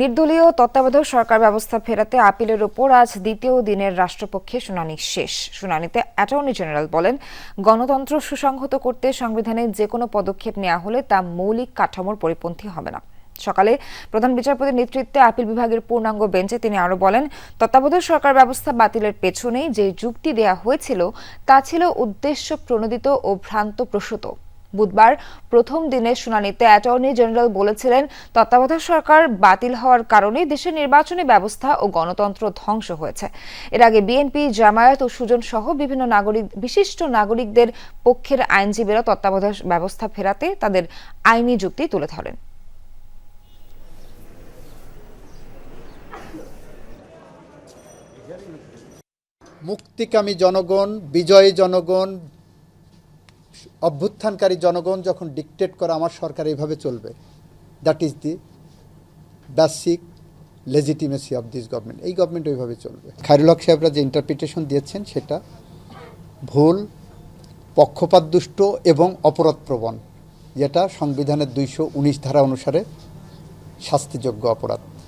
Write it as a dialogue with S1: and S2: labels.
S1: নির্দলীয় তত্ত্বাবধায়ক সরকার ব্যবস্থা ফেরাতে আপিলের ওপর আজ দ্বিতীয় দিনের রাষ্ট্রপক্ষে শুনানি শেষ। শুনানিতে অ্যাটর্নি জেনারেল বলেন, গণতন্ত্র সুসংহত করতে সংবিধানে যে কোনো পদক্ষেপ নেওয়া হলে তা মৌলিক কাঠামোর পরিপন্থী হবে না। সকালে প্রধান বিচারপতির নেতৃত্বে আপিল বিভাগের পূর্ণাঙ্গ বেঞ্চে তিনি আরও বলেন, তত্ত্বাবধায়ক সরকার ব্যবস্থা বাতিলের পেছনেই যে যুক্তি দেয়া হয়েছিল তা ছিল উদ্দেশ্য প্রণোদিত ও ভ্রান্ত প্রসূত। বুধবার প্রথম দিনের শুনানিতে অ্যাটর্নি জেনারেল বলেছিলেন, তত্ত্বাবধায়ক সরকার বাতিল হওয়ার কারণে দেশের নির্বাচনী ব্যবস্থা ও গণতন্ত্র ধ্বংস হয়েছে। এর আগে বিএনপি, জামায়াত ও সুজন সহ বিভিন্ন নাগরিক, বিশিষ্ট নাগরিকদের পক্ষের আইনজীবীরা তত্ত্বাবধায়ক ব্যবস্থা ফেরাতে তাদের আইনি যুক্তি তুলে ধরেন।
S2: মুক্তিকামী জনগণ, বিজয়ী জনগণ অভ্যুত্থানকারী জনগণ যখন ডিকটেট করে আমার সরকার এইভাবে চলবে that is the basic legitimacy of this government এই গভর্নমেন্ট ওইভাবে চলবে। খায়রুল হক সাহেবরা যে ইন্টারপ্রিটেশন দিয়েছেন সেটা ভুল, পক্ষপাতদুষ্ট এবং অপরাধপ্রবণ, যেটা সংবিধানের দুইশো উনিশ ধারা অনুসারে শাস্তিযোগ্য অপরাধ।